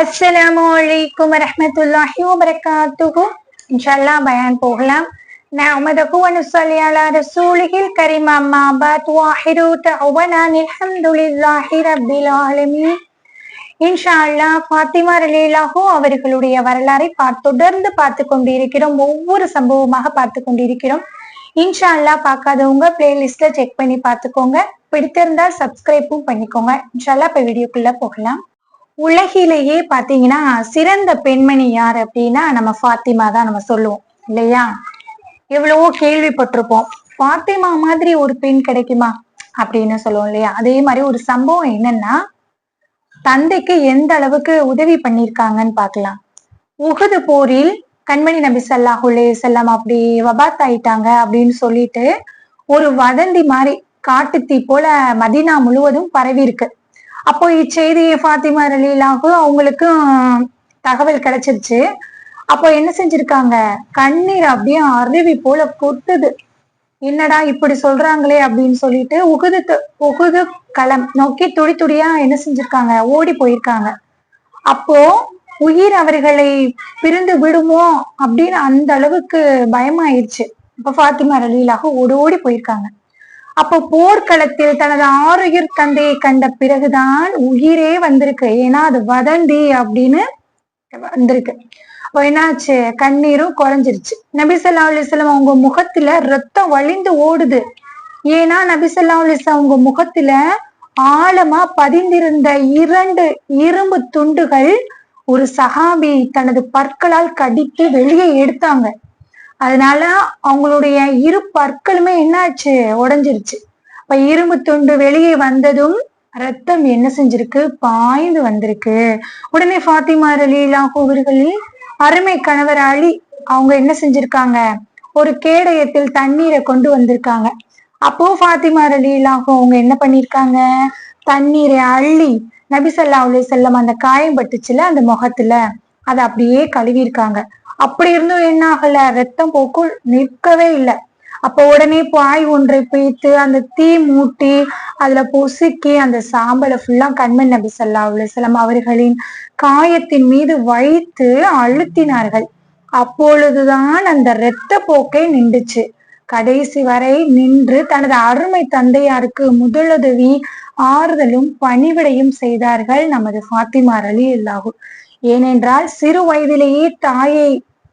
அஸ்ஸலாமு அலைக்கும் வரஹ்மத்துல்லாஹி வபரகாத்துஹு இன்ஷால்லா பயான் போகலாம் نعمده ونصلي على رسوله الكريم أما بعد واحد تعونا الحمد لله رب العالمين இன்ஷா அல்லா ஃபாத்திமா ரலீலாஹோ அவர்களுடைய வரலாறை பார்த்து தொடர்ந்து பார்த்து கொண்டிருக்கிறோம் ஒவ்வொரு சம்பவமாக பார்த்து கொண்டிருக்கிறோம் இன்ஷா அல்லா பார்க்காதவங்க பிளேலிஸ்ட்ல செக் பண்ணி பார்த்துக்கோங்க பிடித்திருந்தால் சப்ஸ்கிரைப்பும் பண்ணிக்கோங்க இன்ஷா அல்லா இப்ப வீடியோக்குள்ள போகலாம் உலகிலேயே பாத்தீங்கன்னா சிறந்த பெண்மணி யார் அப்படின்னா நம்ம ஃபாத்திமா தான் நம்ம சொல்லுவோம். இல்லையா? எவ்வளவோ கேள்விப்பட்டிருப்போம். ஃபாத்திமா மாதிரி ஒரு பெண் கிடைக்குமா அப்படின்னு சொல்லுவோம் இல்லையா? அதே மாதிரி ஒரு சம்பவம் என்னன்னா தந்தைக்கு எந்த அளவுக்கு உதவி பண்ணிருக்காங்கன்னு பார்க்கலாம். உகுது போரில் கண்மணி நபி சல்லாஹுலே செல்லம் அப்படி வபாத் ஆயிட்டாங்க அப்படின்னு சொல்லிட்டு ஒரு வதந்தி மாதிரி காட்டுத்தீ போல மதினா முழுவதும் பரவி இருக்கு அப்போ இச்செய்தியை ஃபாத்திமா ரலீலாகும் அவங்களுக்கும் தகவல் கிடைச்சிருச்சு. அப்போ என்ன செஞ்சிருக்காங்க? கண்ணீர் அப்படியே அருவி போல கொட்டுது. என்னடா இப்படி சொல்றாங்களே அப்படின்னு சொல்லிட்டு உகுது உகுது களம் நோக்கி துடி துடியா என்ன செஞ்சிருக்காங்க? ஓடி போயிருக்காங்க. அப்போ உயிர் அவர்களை பிரிந்து விடுமோ அப்படின்னு அந்த அளவுக்கு பயமாயிருச்சு. இப்ப ஃபாத்திமா ரலீலாக ஓடி ஓடி போயிருக்காங்க. அப்போ போர்க்களத்தில் தனது ஆறுயிர் தந்தையை கண்ட பிறகுதான் உயிரே வந்திருக்கு. ஏன்னா அது வதந்தி அப்படின்னு வந்திருக்கு. அப்போ என்னாச்சு? கண்ணீரும் குறைஞ்சிருச்சு. நபிசல்லா அலிஸ்லாம் அவங்க முகத்துல ரத்தம் வழிந்து ஓடுது. ஏன்னா நபிசல்லா அலிஸ்லாம் அவங்க முகத்துல ஆழமா பதிந்திருந்த இரண்டு இரும்பு துண்டுகள் ஒரு சஹாபி தனது பற்களால் கடித்து வெளியே எடுத்தாங்க. அதனால அவங்களுடைய இரு பற்களுமே என்னாச்சு? உடஞ்சிருச்சு. இப்ப இரும்பு துண்டு வெளியே வந்ததும் ரத்தம் என்ன செஞ்சிருக்கு? பாய்ந்து வந்திருக்கு. உடனே ஃபாத்திமா ரலீலா அவர்களில் அருமை கணவர் அலி அவங்க என்ன செஞ்சிருக்காங்க? ஒரு கேடயத்தில் தண்ணீரை கொண்டு வந்திருக்காங்க. அப்போ ஃபாத்திமா ரலீலாக அவங்க என்ன பண்ணிருக்காங்க? தண்ணீரை அள்ளி நபிசல்லா ஸல்லல்லாஹு செல்லம் அந்த காயம் பட்டுச்சுல அந்த முகத்துல அதை அப்படியே கழுவிருக்காங்க அப்படி இருந்தும் என்ன ஆகல? ரத்தம் போக்குள் நிற்கவே இல்லை. அப்போ உடனே பாய் ஒன்றை பிய்த்து அந்த தீ மூட்டி அதுல பொசுக்கி அந்த சாம்பலை ஃபுல்லா கண்மண் நபி ஸல்லல்லாஹு அலைஹி அவர்களின் காயத்தின் மீது வைத்து அழுத்தினார்கள். அப்பொழுதுதான் அந்த இரத்த போக்கை நின்றுச்சு. கடைசி வரை நின்று தனது அருமை தந்தையாருக்கு முதலுதவி ஆறுதலும் பணிவிடையும் செய்தார்கள் நமது ஃபாத்திமா அலி அல்லாஹு ஏனென்றால் சிறு வயதிலேயே தாயை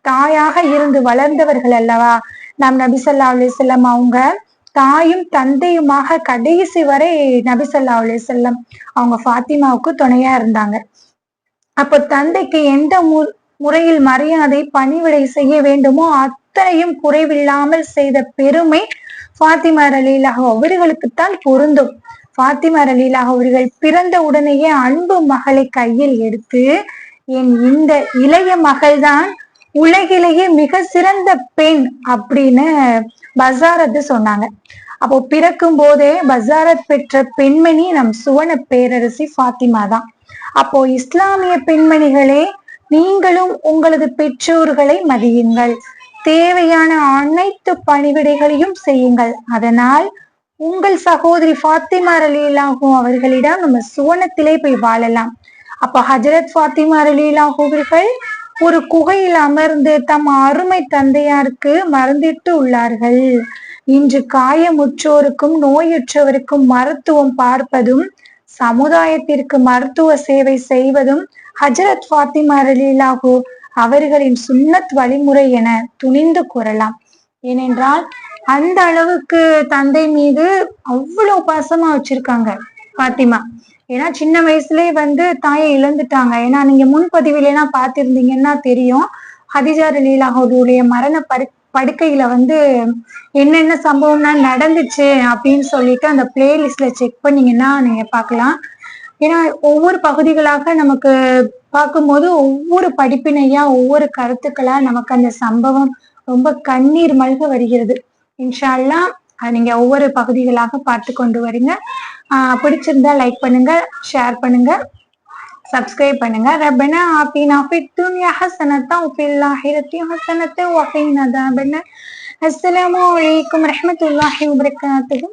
தாயாக இருந்து வளர்ந்தவர்கள் அல்லவா? நம் நபிசல்லா ஸல்லல்லாஹு அவங்க தாயும் தந்தையுமாக கடைசி வரை நபிசல்லா ஸல்லல்லாஹு அவங்க ஃபாத்திமாவுக்கு துணையா இருந்தாங்க. அப்போ தந்தைக்கு எந்த மு- முறையில் மரியாதை பணிவிடை செய்ய வேண்டுமோ அத்தனையும் குறைவில்லாமல் செய்த பெருமை ஃபாத்திமா ரலீலாக அவர்களுக்குத்தான் பொருந்தும். ஃபாத்திமா ரலீலாக அவர்கள் பிறந்த உடனேயே அன்பு மகளை கையில் எடுத்து என் இந்த இளைய மகள்தான் உலகிலேயே மிக சிறந்த பெண் அப்படின்னு பசாரத்து சொன்னாங்க. அப்போ பிறக்கும் போதே பசாரத் பெற்ற பெண்மணி நம் சுவன பேரரசி ஃபாத்திமா தான். அப்போ இஸ்லாமிய பெண்மணிகளே நீங்களும் உங்களது பெற்றோர்களை மதியுங்கள். தேவையான அனைத்து பணிவிடைகளையும் செய்யுங்கள். அதனால் உங்கள் சகோதரி ஃபாத்திமா ரலீலாகும் அவர்களிடம் நம்ம சுவனத்திலே போய் வாழலாம். அப்ப ஹஜரத் ஃபாத்திமா ரலீலாகும் அவர்கள் ஒரு குகையில் அமர்ந்து தம் அருமை தந்தையாருக்கு மறந்திட்டு உள்ளார்கள். இன்று காயமுற்றோருக்கும் நோயுற்றவருக்கும் மருத்துவம் பார்ப்பதும் சமுதாயத்திற்கு மருத்துவ சேவை செய்வதும் ஹஜரத் ஃபாத்திமா ரலீலாஹு அவர்களின் சுன்னத் வழிமுறை என துணிந்து கூறலாம். ஏனென்றால் அந்த அளவுக்கு தந்தை மீது அவ்வளவு பாசமா வச்சிருக்காங்க. பாத்திமா. ஏன்னா சின்ன வயசுலயே வந்து தாயை இழந்துட்டாங்க. ஏன்னா நீங்க முன்பதிவில எல்லாம் பார்த்திருந்தீங்கன்னா தெரியும். ஹதிஜா ரலீலாஹுடைய மரண படு படுக்கையில வந்து என்னென்ன சம்பவம்லாம் நடந்துச்சு அப்படின்னு சொல்லிட்டு அந்த பிளேலிஸ்ட்ல செக் பண்ணீங்கன்னா நீங்க பார்க்கலாம். ஏன்னா ஒவ்வொரு பகுதிகளாக நமக்கு பார்க்கும்போது ஒவ்வொரு படிப்பினையா ஒவ்வொரு கருத்துக்களா நமக்கு அந்த சம்பவம் ரொம்ப கண்ணீர் மல்க வருகிறது. இன்ஷால்லாம் அதை நீங்க ஒவ்வொரு பகுதிகளாக பார்த்து கொண்டு வரீங்க. பிடிச்சிருந்தா லைக் பண்ணுங்க ஷேர் பண்ணுங்க சப்ஸ்கிரைப் பண்ணுங்க. ரப்பனா ஆத்தினா ஃபி துன்யா ஹசனத்தா வஃபில் ஆஹிரத்தி ஹஸனத்தா வஃபீனா அதாபன் அஸ்ஸலாமு அலைக்கும் ரஹ்மத்துல்லாஹி வபரகாத்துஹு.